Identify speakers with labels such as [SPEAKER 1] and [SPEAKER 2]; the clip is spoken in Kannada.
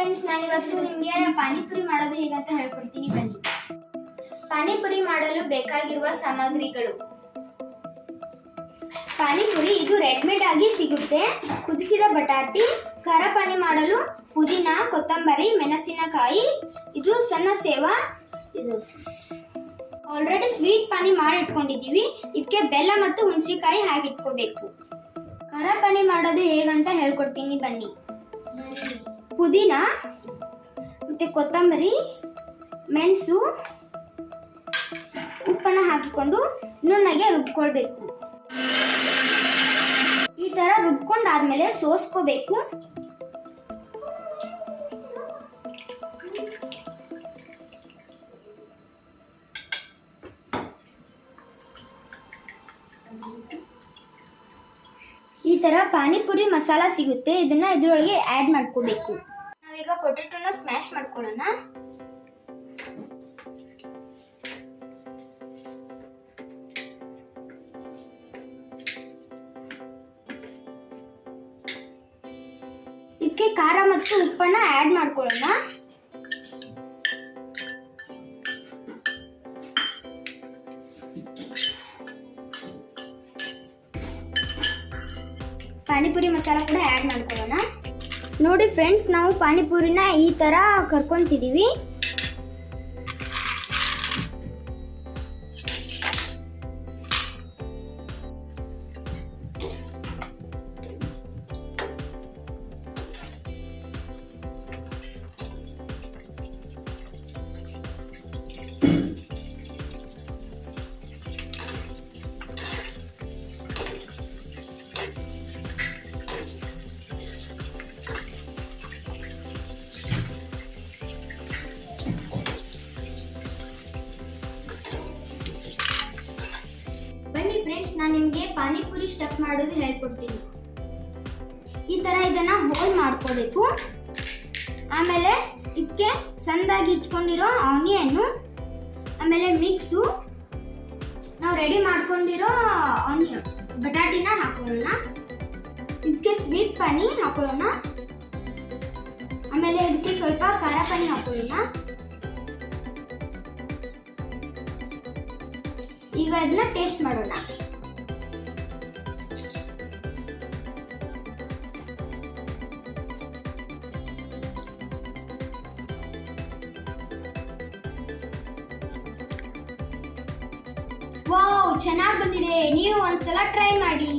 [SPEAKER 1] ಫ್ರೆಂಡ್ಸ್ ನಾನಿವತ್ತು ನಿಮಗೆ ಪಾನಿಪುರಿ ಮಾಡೋದು ಹೇಗಂತ ಹೇಳ್ಕೊಡ್ತೀನಿ ಬನ್ನಿ. ಪಾನಿಪುರಿ ಮಾಡಲು ಬೇಕಾಗಿರುವ ಸಾಮಗ್ರಿಗಳು. ಪಾನಿಪುರಿ ಇದು ರೆಡಿಮೇಡ್ ಆಗಿ ಸಿಗುತ್ತೆ. ಕುದಿಸಿದ ಬಟಾಟಿ, ಖಾರ ಪಾನಿ ಮಾಡಲು ಪುದೀನ, ಕೊತ್ತಂಬರಿ, ಮೆಣಸಿನಕಾಯಿ, ಇದು ಸಣ್ಣ ಸೇವ. ಇದು ಆಲ್ರೆಡಿ ಸ್ವೀಟ್ ಪಾನಿ ಮಾಡಿ ಇಟ್ಕೊಂಡಿದ್ದೀವಿ ಇದಕ್ಕೆ ಬೆಲ್ಲ ಮತ್ತು ಹುಣಸಿಕಾಯಿ ಹಾಕಿಟ್ಕೋಬೇಕು. ಖಾರ ಪಾನಿ ಮಾಡೋದು ಹೇಗಂತ ಹೇಳ್ಕೊಡ್ತೀನಿ ಬನ್ನಿ. ಪುದೀನ, ಮತ್ತು ಕೊತ್ತಂಬರಿ, ಮೆಣಸು, ಉಪ್ಪನ್ನು ಹಾಕಿಕೊಂಡು ನುಣ್ಣಗೆ ರುಬ್ಕೊಳ್ಬೇಕು. ಈ ಥರ ರುಬ್ಕೊಂಡಾದ್ಮೇಲೆ ಸೋಸ್ಕೋಬೇಕು. ಈ ಥರ ಪಾನಿಪುರಿ ಮಸಾಲ ಸಿಗುತ್ತೆ. ಇದನ್ನು ಇದರೊಳಗೆ ಆ್ಯಡ್ ಮಾಡ್ಕೋಬೇಕು. ನಾವೀಗ ಪೊಟೆಟೊನ ಸ್ಮ್ಯಾಶ್ ಮಾಡ್ಕೊಳ್ಳೋಣ. ಇದಕ್ಕೆ ಖಾರ ಮತ್ತು ಉಪ್ಪನ್ನ ಆ್ಯಡ್ ಮಾಡ್ಕೊಳ್ಳೋಣ. ಪಾನಿಪುರಿ ಮಸಾಲ ಕೂಡ ಆ್ಯಡ್ ಮಾಡ್ಕೊಳ್ಳೋಣ. ನೋಡಿ ಫ್ರೆಂಡ್ಸ್ ನಾವು ಪಾನಿಪುರಿನ ಈ ಥರ ಕರ್ಕೊಂತಿದ್ದೀವಿ ಫ್ರೆಂಡ್ಸ್ ನಾನು ನಿಮಗೆ ಪಾನಿಪುರಿ ಸ್ಟಫ್ ಮಾಡೋದು ಹೇಳ್ಕೊಡ್ತೀನಿ. ಈ ಥರ ಇದನ್ನು ಹೋಲ್ ಮಾಡ್ಕೋಬೇಕು. ಆಮೇಲೆ ಇದಕ್ಕೆ ಸಣ್ಣದಾಗಿ ಇಟ್ಕೊಂಡಿರೋ ಆನಿಯನ್ನು ಆಮೇಲೆ ಮಿಕ್ಸು ನಾವು ರೆಡಿ ಮಾಡ್ಕೊಂಡಿರೋ ಆನಿಯನ್ ಬಟಾಟಿನ ಹಾಕೊಳ್ಳೋಣ. ಇದಕ್ಕೆ ಸ್ವೀಟ್ ಪಾನಿ ಹಾಕೊಳ್ಳೋಣ. ಆಮೇಲೆ ಇದಕ್ಕೆ ಸ್ವಲ್ಪ ಖಾರ ಪಾನಿ ಹಾಕೊಳ್ಳೋಣ. ಈಗ ಅದನ್ನ ಟೇಸ್ಟ್ ಮಾಡೋಣ. ಚೆನ್ನಾಗಿ ಬಂದಿದೆ ನೀವು ಒಂದ್ಸಲ ಟ್ರೈ ಮಾಡಿ.